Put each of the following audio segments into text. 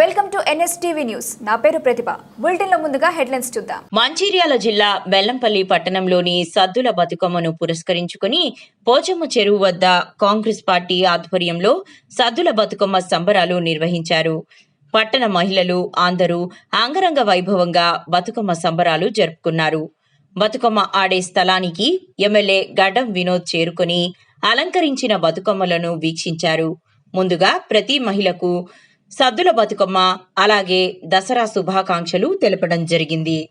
Welcome to NSTV news. నా పేరు ప్రతిభ. బులెటిన్లో ముందుగా హెడ్లైన్స్ చూద్దాం. మంచిర్యాల జిల్లా బెల్లంపల్లి పట్టణంలోని సద్దుల బతుకమ్మను పురస్కరించుకుని పోచమ్మ చెరువు వద్ద కాంగ్రెస్ పార్టీ ఆధ్వర్యంలో సద్దుల బతుకమ్మ సంబరాలు నిర్వహించారు. పట్టణ మహిళలు అందరూ అంగరంగ వైభవంగా బతుకమ్మ సంబరాలు జరుపుకున్నారు. బతుకమ్మ ఆడే స్థలానికి ఎమ్మెల్యే గడ్డం వినోద్ చేరుకొని అలంకరించిన బతుకమ్మలను వీక్షించారు. ముందుగా ప్రతి మహిళకు సద్దుల బతుకమ్మ అలాగే దసరా శుభాకాంక్షలు తెలపడం జరిగింది.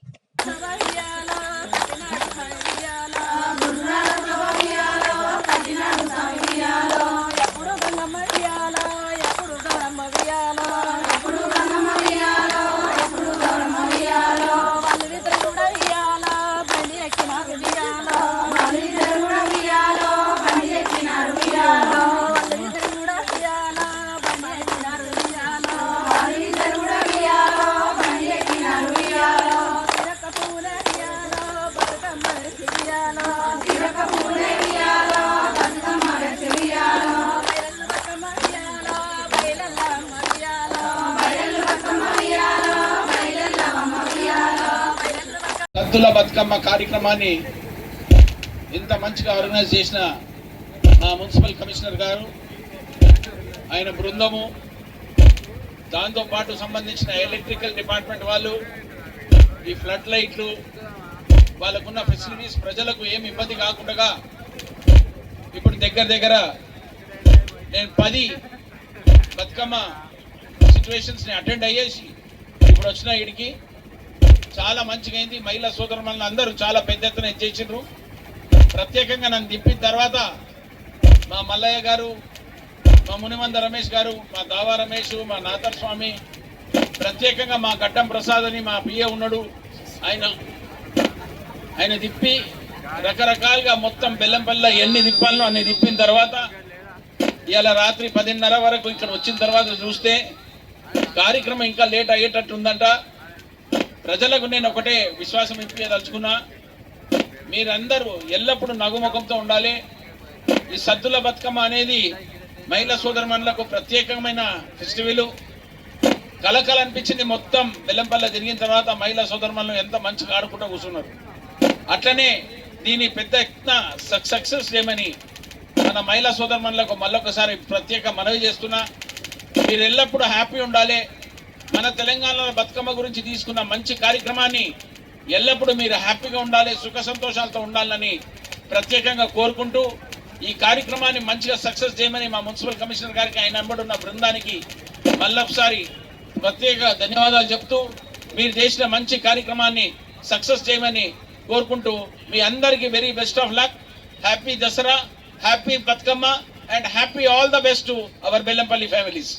సద్దుల బతుకమ్మ కార్యక్రమాన్ని ఇంత మంచిగా ఆర్గనైజ్ చేసిన మా మున్సిపల్ కమిషనర్ గారు ఆయన బృందము దాంతోపాటు సంబంధించిన ఎలక్ట్రికల్ డిపార్ట్మెంట్ వాళ్ళు ఈ ఫ్లడ్ లైట్లు వాళ్ళకున్న ఫెసిలిటీస్ ప్రజలకు ఏమి ఇబ్బంది కాకుండా ఇప్పుడు దగ్గర దగ్గర నేను పది బతుకమ్మ సిచ్యువేషన్స్ని అటెండ్ అయ్యేసి ఇప్పుడు వచ్చిన ఇడికి చాలా మంచిగా అయింది. మహిళా సోదరులను అందరూ చాలా పెద్ద ఎత్తున చేసిండ్రు. ప్రత్యేకంగా నన్ను దింపిన తర్వాత మా మల్లయ్య గారు మా మునిమంద రమేష్ గారు మా దావా రమేష్ మా నాథర్ స్వామి ప్రత్యేకంగా మా గడ్డం ప్రసాద్ అని మా పిఏ ఉన్నాడు. ఆయన ఆయన తిప్పి రకరకాలుగా మొత్తం బెల్లంపల్ల ఎన్ని తిప్పాలనో అన్ని తిప్పిన తర్వాత ఇవాళ రాత్రి పదిన్నర వరకు ఇక్కడ వచ్చిన తర్వాత చూస్తే కార్యక్రమం ఇంకా లేట్ అయ్యేటట్టుందంట ప్రజలకు నేను ఒకటే విశ్వాసం ఇప్పదలుచుకున్నా మీరందరూ ఎల్లప్పుడూ నగుముఖంతో ఉండాలి. ఈ సద్దుల బతుకమ్మ అనేది మహిళా సోదరమణులకు ప్రత్యేకమైన ఫెస్టివల్. కలకల అనిపించింది మొత్తం బెల్లంపల్ల తిరిగిన తర్వాత మహిళా సోదరమణులు ఎంత మంచిగా ఆడుకుంటూ కూర్చున్నారు. అట్లనే దీని పెద్ద ఎత్తున సక్సెస్ చేయమని మన మహిళా సోదరమణులకు మళ్ళొకసారి ప్రత్యేక మనవి చేస్తున్నా. మీరు ఎల్లప్పుడూ హ్యాపీ ఉండాలి. మన తెలంగాణలో బతుకమ్మ గురించి తీసుకున్న మంచి కార్యక్రమాన్ని ఎల్లప్పుడూ మీరు హ్యాపీగా ఉండాలి సుఖ సంతోషాలతో ఉండాలని ప్రత్యేకంగా కోరుకుంటూ ఈ కార్యక్రమాన్ని మంచిగా సక్సెస్ చేయమని మా మున్సిపల్ కమిషనర్ గారికి ఆయన అంబడున్న బృందానికి మళ్ళొకసారి ప్రత్యేక ధన్యవాదాలు చెప్తూ మీరు చేసిన మంచి కార్యక్రమాన్ని సక్సెస్ చేయమని కోరుకుంటూ మీ అందరికీ very best of luck. Happy Dasara happy Bathukamma and happy all the best to our Bellampalli families.